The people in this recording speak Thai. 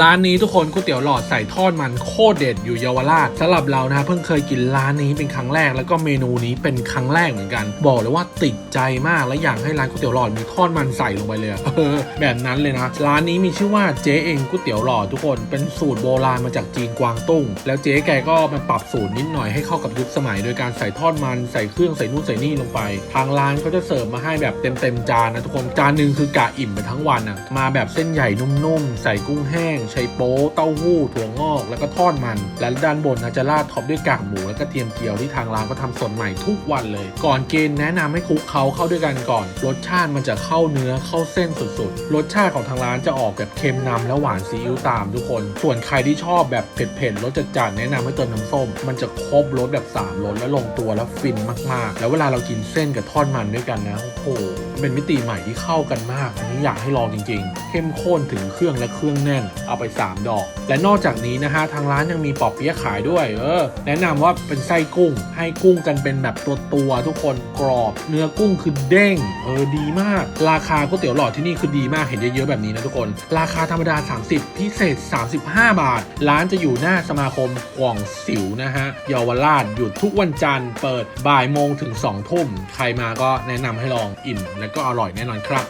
ร้านนี้ทุกคนก๋วยเตี๋ยวหลอดใส่ทอดมันโคตรเด็ดอยู่เยาวราชสำหรับเรานะเพิ่งเคยกินร้านนี้เป็นครั้งแรก แล้วก็เมนูนี้เป็นครั้งแรกเหมือนกัน บอกเลยว่าติดใจมากและอยากให้ร้านก๋วยเตี๋ยวหลอดมีทอดมันใส่ลงไปเลยเออแบบนั้นเลยนะร้านนี้มีชื่อว่าเจ๊เองก๋วยเตี๋ยวหลอดทุกคนเป็นสูตรโบราณมาจากจีนกวางตุ้ง แล้วเจ๊แกก็มาปรับสูตรนิดหน่อยให้เข้ากับยุคสมัย โดยการใส่ทอดมันใส่เครื่องใส่นู่นใส่นี่ลงไป ทางร้านก็จะเสิร์ฟมาให้แบบเต็มๆจานนะทุกคนจานหนึ่งคือกะอิ่มไปทั้งวันอะมาแบบเส้นใหญ่นุ่มๆใส่กุ้งแห้งไชโป๊เต้าหู้ถั่วงอก แล้วก็ทอดมัน และด้านบนนะจะราดท็อปด้วยกากหมูและกระเทียมเจียวที่ทางร้านก็ทำสดใหม่ทุกวันเลย ก่อนกินแนะนำให้คลุกเขาเข้าด้วยกันก่อน รสชาติมันจะเข้าเนื้อเข้าเส้นสุดๆ รสชาติของทางร้านจะออกแบบเค็มนำและหวานซีอิ๊วตามทุกคน ส่วนใครที่ชอบแบบเผ็ดๆรสจัดๆแนะนำให้เติมน้ำส้ม มันจะครบรสแบบสามรสและลงตัวแล้วฟินมากๆ แล้วเวลาเรากินเส้นกับทอดมันด้วยกันนะโอ้โหเป็นมิติใหม่ที่เข้ากันมาก อันนี้อยากให้ลองจริงๆ เข้มข้นถึงเครื่องและเครื่องแน่นเอาไป 3 ดอก และนอกจากนี้นะฮะทางร้านยังมีปอบเปี๊ยะขายด้วย เออ แนะนำว่าเป็นไส้กุ้ง ให้กุ้งกันเป็นแบบตัวตัวๆทุกคนกรอบ เนื้อกุ้งคือเด้ง เออดีมาก ราคาก๋วยเตี๋ยวหลอดที่นี่คือดีมากเห็นเยอะๆแบบนี้นะทุกคน ราคาธรรมดา 30 พิเศษ 35 บาท ร้านจะอยู่หน้าสมาคมกว่องสิวนะฮะเยาวราชหยุดทุกวันจันทร์เปิดบ่ายโมงถึง2ทุ่มใครมาก็แนะนำให้ลองอิ่มและก็อร่อยแน่นอนครับ